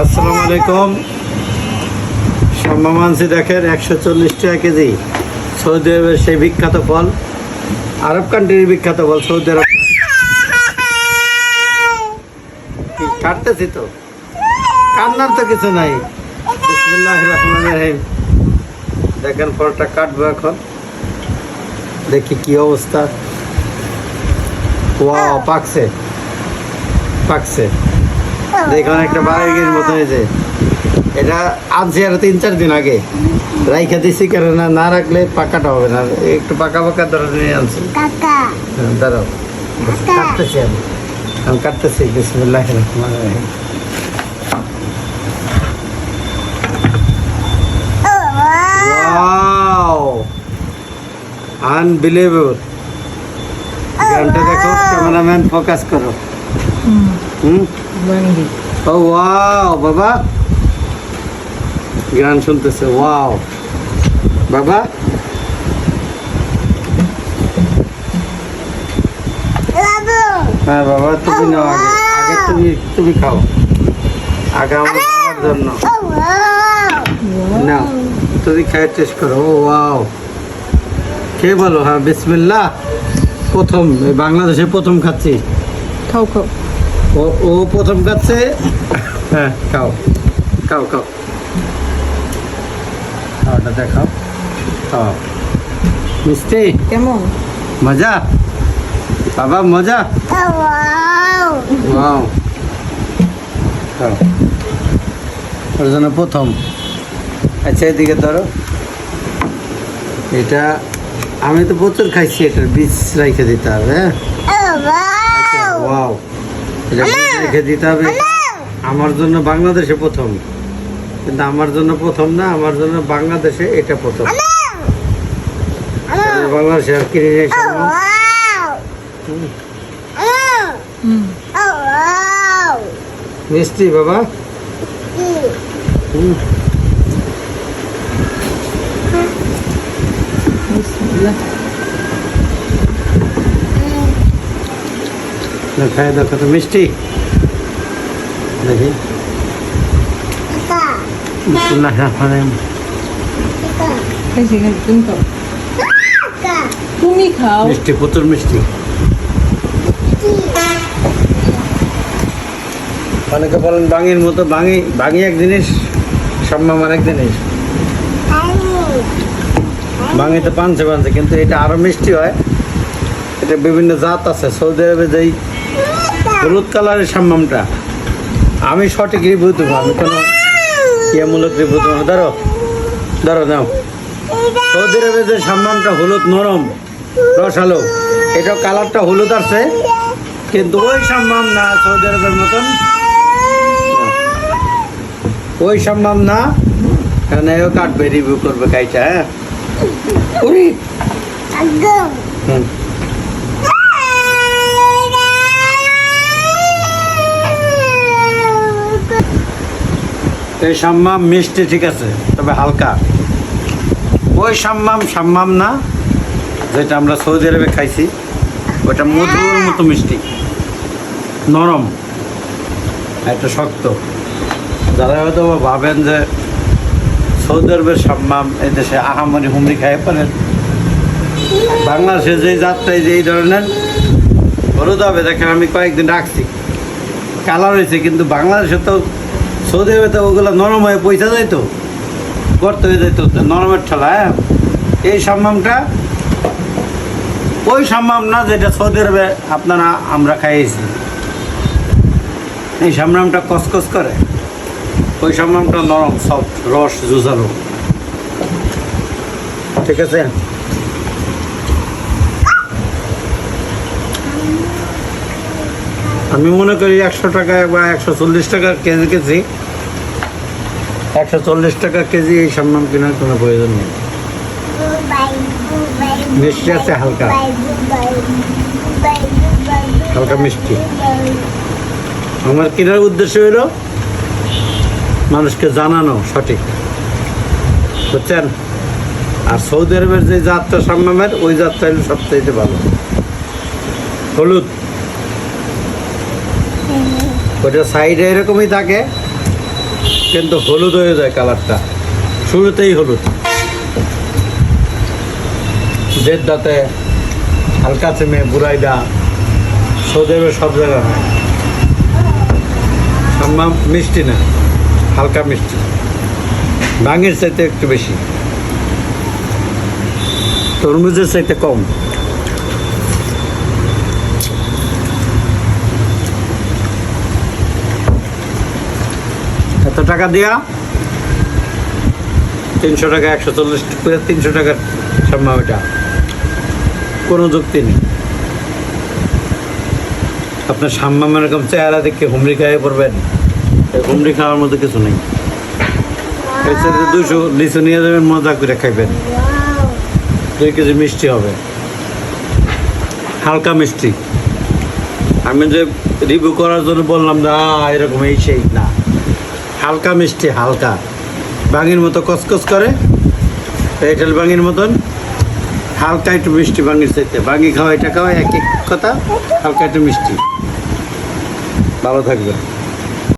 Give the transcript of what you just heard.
আসসালামু আলাইকুম। সম্মা মানসি দেখেন, একশো চল্লিশ টাকা কেজি। সৌদি আরবের সেই বিখ্যাত ফল। আরব কান্ট্রির বিখ্যাত ফল, সৌদি আরব। কাটতেছি তো? কান্নার তো কিছু নাই। দেখেন, ফলটা কাটবো এখন। দেখি কি অবস্থা। ওয়াও, পাকছে। পাকছে। দেখুন একটা বাড়ির মতো হয়েছে। এটা আনছি আরও তিন চার দিন আগে। রাইখা দিছি কারণ না না রাখলে পাকাটা হবে না। একটু পাকা পাকা ধরনের আনছি। কাকা। হ্যাঁ, দাঁড়াও। কাটতেছি আমি। আমি কাটতেছি বিসমুল্লাহ রহমান রহিম। আনবিলিভেবল। গানটা দেখো ক্যামেরাম্যান ফোকাস করো। হুম? ও ওয়াও বাবা। গান শুনতেছে ওয়াও। বাবা। হ্যাঁ বাবা তুমি নাও আগে। আগে তুমি তুমি খাও। আগে আমার জন্য। নাও তুমি খাই টেস্ট করো। ও ওয়াও। কে বলো? হ্যাঁ বিসমিল্লাহ। প্রথম বাংলাদেশে প্রথম খাচ্ছি। খাও খাও। ও ও প্রথম খাচ্ছে। হ্যাঁ। খাও। খাও খাও। খাওয়াটা দেখাও। খাও। মিষ্টি? কেমন? মজা? বাবা মজা? ওয়াও। খাও। ওর জন্য প্রথম। আচ্ছা এদিকে ধরো। এটা আমি তো প্রচুর খাইছি এটার বীজ রাইখে দিতে হবে হ্যাঁ আচ্ছা ওয়াও এটা বীজ রেখে দিতে হবে। আমার জন্য বাংলাদেশে প্রথম। কিন্তু আমার জন্য প্রথম না আমার জন্য বাংলাদেশে এটা প্রথম। বাংলাদেশে আর কিনে নিয়ে মিষ্টি বাবা। হুম বিসমিল্লাহ না, খাই দেখো তো মিষ্টি। দেখি। তুমি খাও। তুমি খাও। মিষ্টি প্রচুর মিষ্টি। অনেকে বলেন বাঙির মতো বাঙি বাঙি এক জিনিস সম্মান এক জিনিস। বাঙিতে পানছে পানছে কিন্তু এটা আরও মিষ্টি হয়। এটা বিভিন্ন জাত আছে। সৌদি আরবে যেই হলুদ কালারের সাম্মামটা আমি সঠিক রিভিউ দেবো আমি কোনো ইয়ামূলক রিভিউ দেবো না। ধরো ধরো নাও। সৌদি আরবে যে সাম্মামটা হলুদ নরম রসালো এটা কালারটা হলুদ আছে কিন্তু ওই সম্মান না সৌদি আরবের মতন। ওই সম্মান না কারণ এও কাটবে রিভিউ করবে কাইটা হ্যাঁ উরি হুম এই সাম্মাম মিষ্টি ঠিক আছে তবে হালকা। ওই সাম্মাম সাম্মাম না যেটা আমরা সৌদি আরবে খাইছি ওটা মধুর মতো মিষ্টি। নরম। একটা শক্ত। যারা হয়তো ভাবেন যে সৌদি আরবের সাম্মাম এই দেশে আহামরি হুমড়ি খাই পারেন বাংলাদেশে যে যাত্রায় যে এই ধরনের হলুদ হবে দেখেন আমি কয়েকদিন রাখছি। কালার হয়েছে কিন্তু বাংলাদেশে তো সৌদি আরবে তো ওগুলো নরম হয়ে পয়সা যায় তো করতে হয়ে যেত নরমের ঠেলা হ্যাঁ? এই সম্মানটা ওই সম্মান না যেটা সৌদি আরবে আপনারা, আমরা খাইয়েছি। এই সম্মানটা কসকস করে। ওই সম্মানটা নরম সব রস, জুজালো। ঠিক আছে? আমি মনে করি একশো টাকা বা একশো চল্লিশ টাকা কেজি কেজি। একশো চল্লিশ টাকা কেজি এই সম্মান কেনার কোনো প্রয়োজন নেই। মিষ্টি আছে হালকা। হালকা মিষ্টি। আমার কেনার উদ্দেশ্য হলো মানুষকে জানানো সঠিক। বুঝছেন? আর সৌদি আরবের যে যাত্রা সামনামের ওই যাত্রা হলো সবচাইতে ভালো। হলুদ। ওটা সাইডে এরকমই থাকে, কিন্তু হলুদ হয়ে যায় কালারটা শুরুতেই হলুদ। জেদ্দাতে হালকা চেমে বুড়াইদা সৌদেবে সব জায়গায় হয়। সাম্মা মিষ্টি না, হালকা মিষ্টি। ভাঙের চাইতে একটু বেশি। তরমুজের চাইতে কম। টাকা দিয়া তিনশো টাকা, একশো চল্লিশ তিনশো টাকার সম্ভব এটা। কোনো যুক্তি নেই। আপনার সাম্মাম এরকম চেহারা দেখে হুমড়ি খাইয়ে পড়বেন। হুমড়ি খাওয়ার মধ্যে কিছু নেই। সাথে দুশো লিচু নিয়ে যাবেন, মজা করে খাইবেন। দুই কেজি মিষ্টি হবে। হালকা মিষ্টি। আমি যে রিভিউ করার জন্য বললাম না এরকম এই সেই না। হালকা মিষ্টি, হালকা। বাঙির মতো কসকস করে এঁটেল বাঙির মতন। হালকা একটু মিষ্টি বাঙির চাইতে। বাঙি খাওয়া, এটা খাওয়া এক এক কথা, হালকা একটু মিষ্টি। ভালো থাকবে